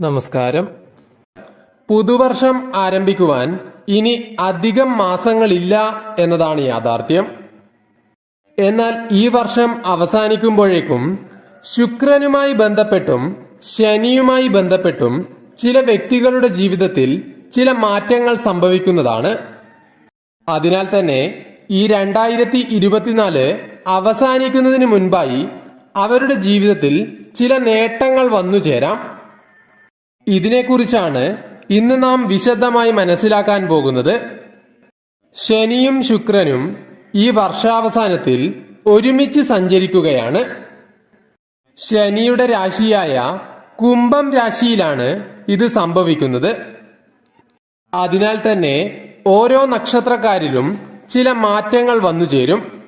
നമസ്കാരം. പുതുവർഷം ആരംഭിക്കുവാൻ ഇനി അധികം മാസങ്ങളില്ല എന്നതാണ് യാഥാർത്ഥ്യം. എന്നാൽ ഈ വർഷം അവസാനിക്കുമ്പോഴേക്കും ശുക്രനുമായി ബന്ധപ്പെട്ടും ശനിയുമായി ബന്ധപ്പെട്ടും ചില വ്യക്തികളുടെ ജീവിതത്തിൽ ചില മാറ്റങ്ങൾ സംഭവിക്കുന്നതാണ്. അതിനാൽ തന്നെ ഈ രണ്ടായിരത്തി ഇരുപത്തിനാല് അവസാനിക്കുന്നതിന് മുൻപായി അവരുടെ ജീവിതത്തിൽ ചില നേട്ടങ്ങൾ വന്നു ചേരാം ഇതിനെക്കുറിച്ചാണ് ഇന്ന് നാം വിശദമായി മനസ്സിലാക്കാൻ പോകുന്നത്. ശനിയും ശുക്രനും ഈ വർഷാവസാനത്തിൽ ഒരുമിച്ച് സഞ്ചരിക്കുകയാണ്. ശനിയുടെ രാശിയായ കുംഭം രാശിയിലാണ് ഇത് സംഭവിക്കുന്നത്. അതിനാൽ തന്നെ ഓരോ നക്ഷത്രക്കാരിലും ചില മാറ്റങ്ങൾ വന്നു ചേരും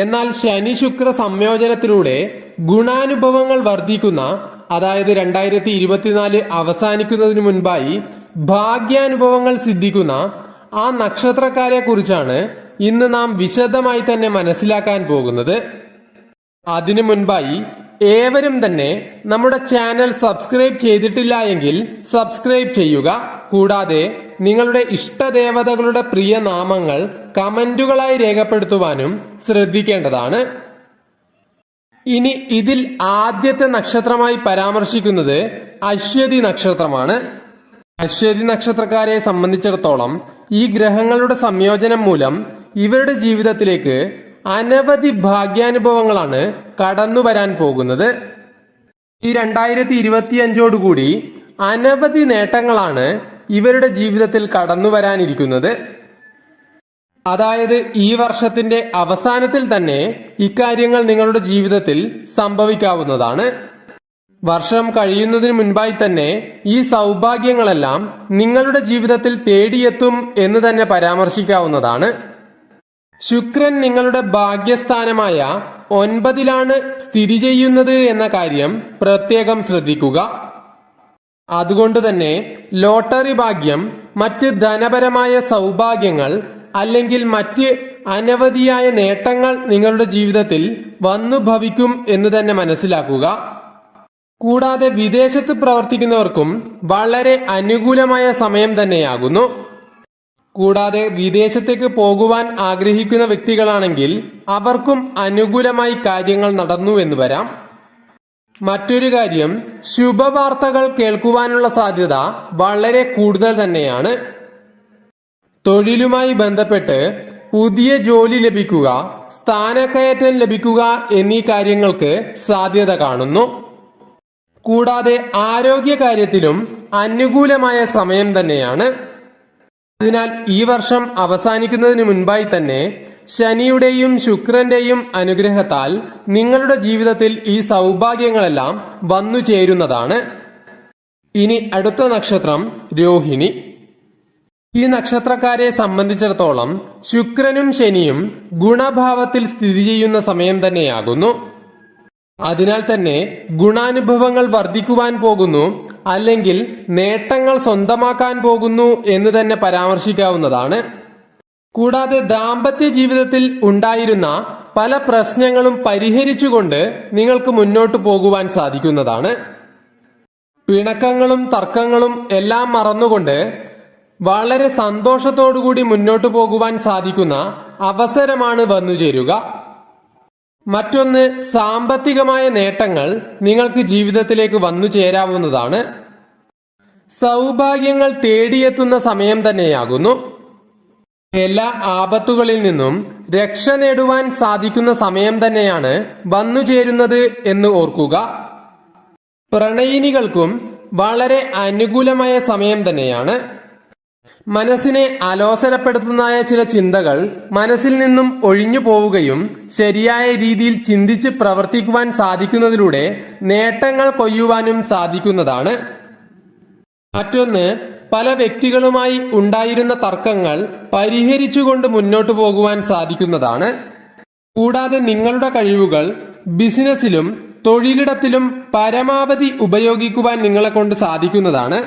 എന്നാൽ ശനി ശുക്ര സംയോജനത്തിലൂടെ ഗുണാനുഭവങ്ങൾ വർദ്ധിക്കുന്ന അതായത് രണ്ടായിരത്തി ഇരുപത്തിനാല് അവസാനിക്കുന്നതിന് മുൻപായി ഭാഗ്യാനുഭവങ്ങൾ സിദ്ധിക്കുന്ന ആ നക്ഷത്രക്കാരെ കുറിച്ചാണ് ഇന്ന് നാം വിശദമായി തന്നെ മനസ്സിലാക്കാൻ പോകുന്നത്. അതിനു മുൻപായി ഏവരും തന്നെ നമ്മുടെ ചാനൽ സബ്സ്ക്രൈബ് ചെയ്തിട്ടില്ല എങ്കിൽ സബ്സ്ക്രൈബ് ചെയ്യുക. കൂടാതെ നിങ്ങളുടെ ഇഷ്ടദേവതകളുടെ പ്രിയ നാമങ്ങൾ കമന്റുകളായി രേഖപ്പെടുത്തുവാനും ശ്രദ്ധിക്കേണ്ടതാണ്. ഇനി ഇതിൽ ആദ്യത്തെ നക്ഷത്രമായി പരാമർശിക്കുന്നത് അശ്വതി നക്ഷത്രമാണ്. അശ്വതി നക്ഷത്രക്കാരെ സംബന്ധിച്ചിടത്തോളം ഈ ഗ്രഹങ്ങളുടെ സംയോജനം മൂലം ഇവരുടെ ജീവിതത്തിലേക്ക് അനവധി ഭാഗ്യാനുഭവങ്ങളാണ് കടന്നു വരാൻ പോകുന്നത്. ഈ രണ്ടായിരത്തി ഇരുപത്തി അഞ്ചോടുകൂടി അനവധി നേട്ടങ്ങളാണ് ഇവരുടെ ജീവിതത്തിൽ കടന്നു വരാനിരിക്കുന്നത്. അതായത് ഈ വർഷത്തിന്റെ അവസാനത്തിൽ തന്നെ ഇക്കാര്യങ്ങൾ നിങ്ങളുടെ ജീവിതത്തിൽ സംഭവിക്കാവുന്നതാണ്. വർഷം കഴിയുന്നതിന് മുൻപായി തന്നെ ഈ സൗഭാഗ്യങ്ങളെല്ലാം നിങ്ങളുടെ ജീവിതത്തിൽ തേടിയെത്തും എന്ന് തന്നെ പരാമർശിക്കാവുന്നതാണ്. ശുക്രൻ നിങ്ങളുടെ ഭാഗ്യസ്ഥാനമായ ഒൻപതിലാണ് സ്ഥിതി ചെയ്യുന്നത് എന്ന കാര്യം പ്രത്യേകം ശ്രദ്ധിക്കുക. അതുകൊണ്ട് തന്നെ ലോട്ടറി ഭാഗ്യം മറ്റ് ധനപരമായ സൗഭാഗ്യങ്ങൾ അല്ലെങ്കിൽ മറ്റ് അനവധിയായ നേട്ടങ്ങൾ നിങ്ങളുടെ ജീവിതത്തിൽ വന്നു ഭവിക്കും എന്ന് തന്നെ മനസ്സിലാക്കുക. കൂടാതെ വിദേശത്ത് പ്രവർത്തിക്കുന്നവർക്കും വളരെ അനുകൂലമായ സമയം തന്നെയാകുന്നു. കൂടാതെ വിദേശത്തേക്ക് പോകുവാൻ ആഗ്രഹിക്കുന്ന വ്യക്തികളാണെങ്കിൽ അവർക്കും അനുകൂലമായി കാര്യങ്ങൾ നടന്നു എന്ന് വരാം. മറ്റൊരു കാര്യം ശുഭവാർത്തകൾ കേൾക്കുവാനുള്ള സാധ്യത വളരെ കൂടുതൽ തന്നെയാണ്. തൊഴിലുമായി ബന്ധപ്പെട്ട് പുതിയ ജോലി ലഭിക്കുക സ്ഥാനക്കയറ്റം ലഭിക്കുക എന്നീ കാര്യങ്ങൾക്ക് സാധ്യത കാണുന്നു. കൂടാതെ ആരോഗ്യ കാര്യത്തിലും അനുകൂലമായ സമയം തന്നെയാണ്. അതിനാൽ ഈ വർഷം അവസാനിക്കുന്നതിന് മുൻപായി തന്നെ ശനിയുടെയും ശുക്രന്റെയും അനുഗ്രഹത്താൽ നിങ്ങളുടെ ജീവിതത്തിൽ ഈ സൗഭാഗ്യങ്ങളെല്ലാം വന്നു ചേരുന്നതാണ്. ഇനി അടുത്ത നക്ഷത്രം രോഹിണി. ഈ നക്ഷത്രക്കാരെ സംബന്ധിച്ചിടത്തോളം ശുക്രനും ശനിയും ഗുണഭാവത്തിൽ സ്ഥിതി ചെയ്യുന്ന സമയം തന്നെയാകുന്നു. അതിനാൽ തന്നെ ഗുണാനുഭവങ്ങൾ വർദ്ധിക്കുവാൻ പോകുന്നു. അല്ലെങ്കിൽ നേട്ടങ്ങൾ സ്വന്തമാക്കാൻ പോകുന്നു എന്ന് തന്നെ പരാമർശിക്കാവുന്നതാണ്. കൂടാതെ ദാമ്പത്യ ജീവിതത്തിൽ ഉണ്ടായിരുന്ന പല പ്രശ്നങ്ങളും പരിഹരിച്ചുകൊണ്ട് നിങ്ങൾക്ക് മുന്നോട്ട് പോകുവാൻ സാധിക്കുന്നതാണ്. പിണക്കങ്ങളും തർക്കങ്ങളും എല്ലാം മറന്നുകൊണ്ട് വളരെ സന്തോഷത്തോടുകൂടി മുന്നോട്ട് പോകുവാൻ സാധിക്കുന്ന അവസരമാണ് വന്നു ചേരുക മറ്റൊന്ന് സാമ്പത്തികമായ നേട്ടങ്ങൾ നിങ്ങൾക്ക് ജീവിതത്തിലേക്ക് വന്നു ചേരാവുന്നതാണ്. സൗഭാഗ്യങ്ങൾ തേടിയെത്തുന്ന സമയം തന്നെയാകുന്നു. എല്ലാ ആപത്തുകളിൽ നിന്നും രക്ഷ നേടുവാൻ സാധിക്കുന്ന സമയം തന്നെയാണ് വന്നു ചേരുന്നത് എന്ന് ഓർക്കുക. പ്രണയിനികൾക്കും വളരെ അനുകൂലമായ സമയം തന്നെയാണ്. മനസ്സിനെ അലോസരപ്പെടുത്തുന്നതായ ചില ചിന്തകൾ മനസ്സിൽ നിന്നും ഒഴിഞ്ഞു പോവുകയും ശരിയായ രീതിയിൽ ചിന്തിച്ച് പ്രവർത്തിക്കുവാൻ സാധിക്കുന്നതിലൂടെ നേട്ടങ്ങൾ കൊയ്യുവാനും സാധിക്കുന്നതാണ്. മറ്റൊന്ന് പല വ്യക്തികളുമായി ഉണ്ടായിരുന്ന തർക്കങ്ങൾ പരിഹരിച്ചുകൊണ്ട് മുന്നോട്ടു പോകുവാൻ സാധിക്കുന്നതാണ്. കൂടാതെ നിങ്ങളുടെ കഴിവുകൾ ബിസിനസ്സിലും തൊഴിലിടത്തിലും പരമാവധി ഉപയോഗിക്കുവാൻ നിങ്ങളെ കൊണ്ട് സാധിക്കുന്നതാണ്.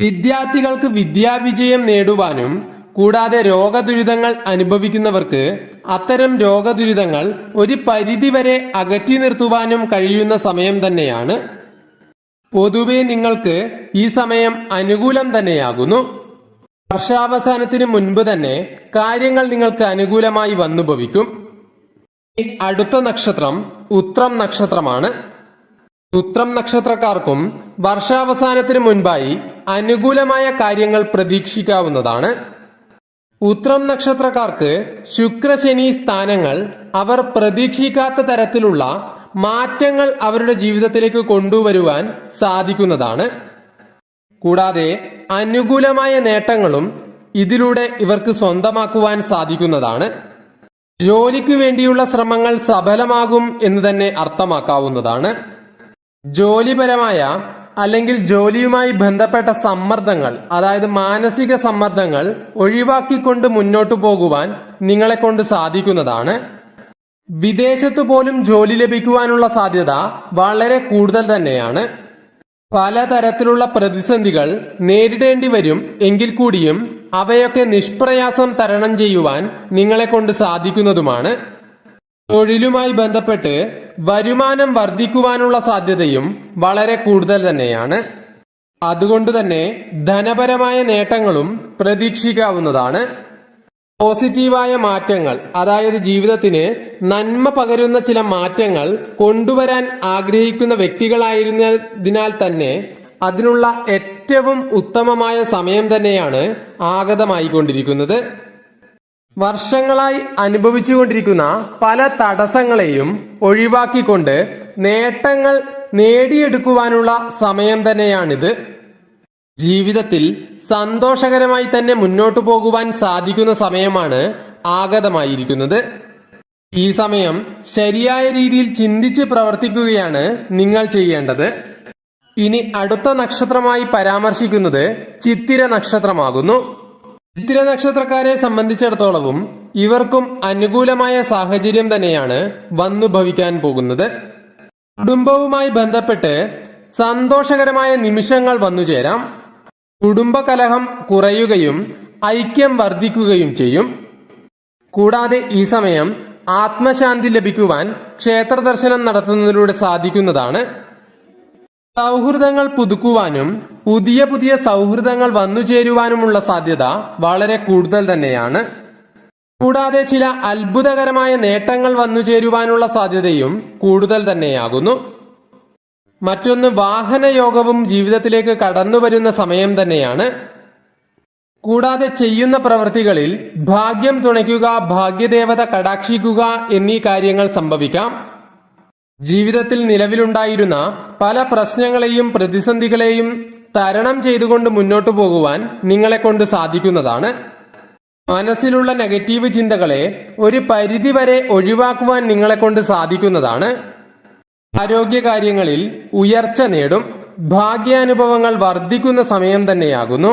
വിദ്യാർത്ഥികൾക്ക് വിദ്യാവിജയം നേടുവാനും കൂടാതെ രോഗദുരിതങ്ങൾ അനുഭവിക്കുന്നവർക്ക് അത്തരം രോഗദുരിതങ്ങൾ ഒരു പരിധിവരെ അകറ്റി നിർത്തുവാനും കഴിയുന്ന സമയം തന്നെയാണ്. പൊതുവെ നിങ്ങൾക്ക് ഈ സമയം അനുകൂലം തന്നെയാകുന്നു. വർഷാവസാനത്തിന് മുൻപ് തന്നെ കാര്യങ്ങൾ നിങ്ങൾക്ക് അനുകൂലമായി വന്നു ഭവിക്കും ഈ അടുത്ത നക്ഷത്രം ഉത്രം നക്ഷത്രമാണ്. ഉത്രം നക്ഷത്രക്കാർക്കും വർഷാവസാനത്തിന് മുൻപായി അനുകൂലമായ കാര്യങ്ങൾ പ്രതീക്ഷിക്കാവുന്നതാണ്. ഉത്രം നക്ഷത്രക്കാർക്ക് ശുക്രശനി സ്ഥാനങ്ങൾ അവർ പ്രതീക്ഷിക്കാത്ത തരത്തിലുള്ള മാറ്റങ്ങൾ അവരുടെ ജീവിതത്തിലേക്ക് കൊണ്ടുവരുവാൻ സാധിക്കുന്നതാണ്. കൂടാതെ അനുകൂലമായ നേട്ടങ്ങളും ഇതിലൂടെ ഇവർക്ക് സ്വന്തമാക്കുവാൻ സാധിക്കുന്നതാണ്. ജോലിക്ക് വേണ്ടിയുള്ള ശ്രമങ്ങൾ സഫലമാകും എന്ന് തന്നെ അർത്ഥമാക്കാവുന്നതാണ്. ജോലിപരമായ അല്ലെങ്കിൽ ജോലിയുമായി ബന്ധപ്പെട്ട സമ്മർദ്ദങ്ങൾ അതായത് മാനസിക സമ്മർദ്ദങ്ങൾ ഒഴിവാക്കിക്കൊണ്ട് മുന്നോട്ടു പോകുവാൻ നിങ്ങളെ കൊണ്ട് സാധിക്കുന്നതാണ്. വിദേശത്ത് പോലും ജോലി ലഭിക്കുവാനുള്ള സാധ്യത വളരെ കൂടുതൽ തന്നെയാണ്. പലതരത്തിലുള്ള പ്രതിസന്ധികൾ നേരിടേണ്ടി വരും എങ്കിൽ കൂടിയും അവയൊക്കെ നിഷ്പ്രയാസം തരണം ചെയ്യുവാൻ നിങ്ങളെ കൊണ്ട് സാധിക്കുന്നതുമാണ്. തൊഴിലുമായി ബന്ധപ്പെട്ട് വരുമാനം വർദ്ധിക്കുവാനുള്ള സാധ്യതയും വളരെ കൂടുതൽ തന്നെയാണ്. അതുകൊണ്ട് തന്നെ ധനപരമായ നേട്ടങ്ങളും പ്രതീക്ഷിക്കാവുന്നതാണ്. പോസിറ്റീവായ മാറ്റങ്ങൾ അതായത് ജീവിതത്തിന് നന്മ പകരുന്ന ചില മാറ്റങ്ങൾ കൊണ്ടുവരാൻ ആഗ്രഹിക്കുന്ന വ്യക്തികളായിരുന്നതിനാൽ തന്നെ അതിനുള്ള ഏറ്റവും ഉത്തമമായ സമയം തന്നെയാണ് ആഗതമായിക്കൊണ്ടിരിക്കുന്നത്. വർഷങ്ങളായി അനുഭവിച്ചുകൊണ്ടിരിക്കുന്ന പല തടസ്സങ്ങളെയും ഒഴിവാക്കിക്കൊണ്ട് നേട്ടങ്ങൾ നേടിയെടുക്കുവാനുള്ള സമയം തന്നെയാണിത്. ജീവിതത്തിൽ സന്തോഷകരമായി തന്നെ മുന്നോട്ടു പോകുവാൻ സാധിക്കുന്ന സമയമാണ് ആഗതമായിരിക്കുന്നത്. ഈ സമയം ശരിയായ രീതിയിൽ ചിന്തിച്ച് പ്രവർത്തിക്കുകയാണ് നിങ്ങൾ ചെയ്യേണ്ടത്. ഇനി അടുത്ത നക്ഷത്രമായി പരാമർശിക്കുന്നത് ചിത്തിര നക്ഷത്രമാകുന്നു. ചിത്തിര നക്ഷത്രക്കാരെ സംബന്ധിച്ചിടത്തോളവും ഇവർക്കും അനുകൂലമായ സാഹചര്യം തന്നെയാണ് വന്നു ഭവിക്കാൻ പോകുന്നത്. കുടുംബവുമായി ബന്ധപ്പെട്ട് സന്തോഷകരമായ നിമിഷങ്ങൾ വന്നു വന്നുചേരാം കുടുംബകലഹം കുറയുകയും ഐക്യം വർദ്ധിക്കുകയും ചെയ്യും. കൂടാതെ ഈ സമയം ആത്മശാന്തി ലഭിക്കുവാൻ ക്ഷേത്ര ദർശനം നടത്തുന്നതിലൂടെ സാധിക്കുന്നതാണ്. സൗഹൃദങ്ങൾ പുതുക്കുവാനും പുതിയ പുതിയ സൗഹൃദങ്ങൾ വന്നു ചേരുവാനുമുള്ള സാധ്യത വളരെ കൂടുതൽ തന്നെയാണ്. കൂടാതെ ചില അത്ഭുതകരമായ നേട്ടങ്ങൾ വന്നു ചേരുവാനുള്ള സാധ്യതയും കൂടുതൽ തന്നെയാകുന്നു. മറ്റൊന്ന് വാഹനയോഗവും ജീവിതത്തിലേക്ക് കടന്നു വരുന്ന സമയം തന്നെയാണ്. കൂടാതെ ചെയ്യുന്ന പ്രവൃത്തികളിൽ ഭാഗ്യം തുണയ്ക്കുക ഭാഗ്യദേവത കടാക്ഷിക്കുക എന്നീ കാര്യങ്ങൾ സംഭവിക്കാം. ജീവിതത്തിൽ നിലവിലുണ്ടായിരുന്ന പല പ്രശ്നങ്ങളെയും പ്രതിസന്ധികളെയും തരണം ചെയ്തുകൊണ്ട് മുന്നോട്ടു പോകുവാൻ നിങ്ങളെ കൊണ്ട് സാധിക്കുന്നതാണ്. മനസ്സിലുള്ള നെഗറ്റീവ് ചിന്തകളെ ഒരു പരിധിവരെ ഒഴിവാക്കുവാൻ നിങ്ങളെ കൊണ്ട് സാധിക്കുന്നതാണ്. ആരോഗ്യകാര്യങ്ങളിൽ ഉയർച്ച നേടും ഭാഗ്യാനുഭവങ്ങൾ വർദ്ധിക്കുന്ന സമയം തന്നെയാകുന്നു.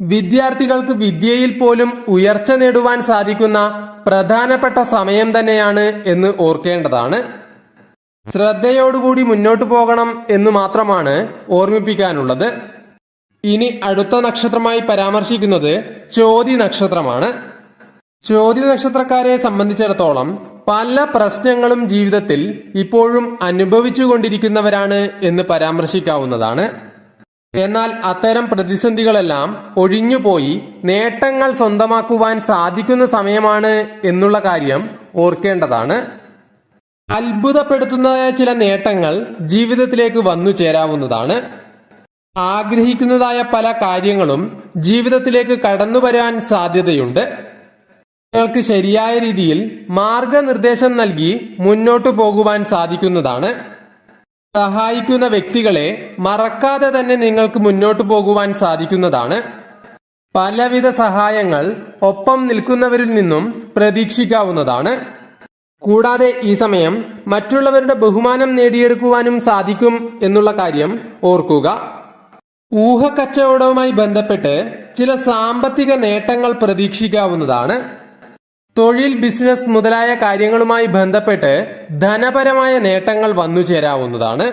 വിദ്യാർത്ഥികൾക്ക് വിദ്യയിൽ പോലും ഉയർച്ച നേടുവാൻ സാധിക്കുന്ന പ്രധാനപ്പെട്ട സമയം തന്നെയാണ് എന്ന് ഓർക്കേണ്ടതാണ്. ശ്രദ്ധയോടുകൂടി മുന്നോട്ടു പോകണം എന്ന് മാത്രമാണ് ഓർമ്മിപ്പിക്കാനുള്ളത്. ഇനി അടുത്ത നക്ഷത്രമായി പരാമർശിക്കുന്നത് ചോതി നക്ഷത്രമാണ്. ചോതി നക്ഷത്രക്കാരെ സംബന്ധിച്ചിടത്തോളം പല പ്രശ്നങ്ങളും ജീവിതത്തിൽ ഇപ്പോഴും അനുഭവിച്ചു കൊണ്ടിരിക്കുന്നവരാണ് എന്ന് പരാമർശിക്കാവുന്നതാണ്. എന്നാൽ അത്തരം പ്രതിസന്ധികളെല്ലാം ഒഴിഞ്ഞുപോയി നേട്ടങ്ങൾ സ്വന്തമാക്കുവാൻ സാധിക്കുന്ന സമയമാണ് എന്നുള്ള കാര്യം ഓർക്കേണ്ടതാണ്. അത്ഭുതപ്പെടുത്തുന്നതായ ചില നേട്ടങ്ങൾ ജീവിതത്തിലേക്ക് വന്നു ചേരാവുന്നതാണ്. ആഗ്രഹിക്കുന്നതായ പല കാര്യങ്ങളും ജീവിതത്തിലേക്ക് കടന്നു വരാൻ സാധ്യതയുണ്ട്. നിങ്ങൾക്ക് ശരിയായ രീതിയിൽ മാർഗനിർദ്ദേശം നൽകി മുന്നോട്ടു പോകുവാൻ സാധിക്കുന്നതാണ്. സഹായിക്കുന്ന വ്യക്തികളെ മറക്കാതെ തന്നെ നിങ്ങൾക്ക് മുന്നോട്ടു പോകുവാൻ സാധിക്കുന്നതാണ്. പലവിധ സഹായങ്ങൾ ഒപ്പം നിൽക്കുന്നവരിൽ നിന്നും പ്രതീക്ഷിക്കാവുന്നതാണ്. കൂടാതെ ഈ സമയം മറ്റുള്ളവരുടെ ബഹുമാനം നേടിയെടുക്കുവാനും സാധിക്കും എന്നുള്ള കാര്യം ഓർക്കുക. ഊഹക്കച്ചവടവുമായി ബന്ധപ്പെട്ട് ചില സാമ്പത്തിക നേട്ടങ്ങൾ പ്രതീക്ഷിക്കാവുന്നതാണ്. തൊഴിൽ ബിസിനസ് മുതലായ കാര്യങ്ങളുമായി ബന്ധപ്പെട്ട് ധനപരമായ നേട്ടങ്ങൾ വന്നു ചേരാവുന്നതാണ്.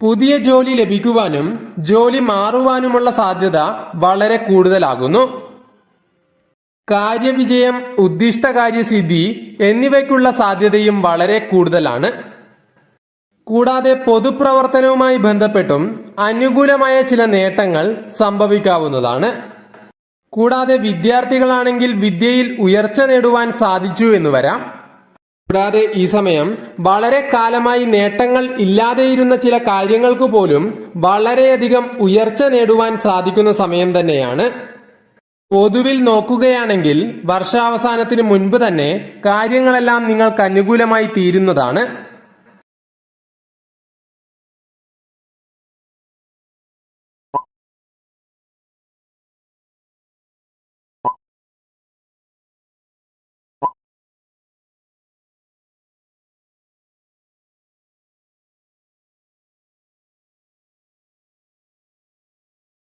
പുതിയ ജോലി ലഭിക്കുവാനും ജോലി മാറുവാനുമുള്ള സാധ്യത വളരെ കൂടുതലാകുന്നു. കാര്യവിജയം ഉദ്ദിഷ്ട കാര്യസിദ്ധി എന്നിവയ്ക്കുള്ള സാധ്യതയും വളരെ കൂടുതലാണ്. കൂടാതെ പൊതുപ്രവർത്തനവുമായി ബന്ധപ്പെട്ടും അനുകൂലമായ ചില നേട്ടങ്ങൾ സംഭവിക്കാവുന്നതാണ്. കൂടാതെ വിദ്യാർത്ഥികളാണെങ്കിൽ വിദ്യയിൽ ഉയർച്ച നേടുവാൻ സാധിച്ചു എന്ന് വരാം. കൂടാതെ ഈ സമയം വളരെ കാലമായി നേട്ടങ്ങൾ ഇല്ലാതെയിരുന്ന ചില കാര്യങ്ങൾക്ക് പോലും വളരെയധികം ഉയർച്ച നേടുവാൻ സാധിക്കുന്ന സമയം തന്നെയാണ്. പൊതുവിൽ നോക്കുകയാണെങ്കിൽ വർഷാവസാനത്തിന് മുൻപ് തന്നെ കാര്യങ്ങളെല്ലാം നിങ്ങൾക്ക് അനുകൂലമായി തീരുന്നതാണ്.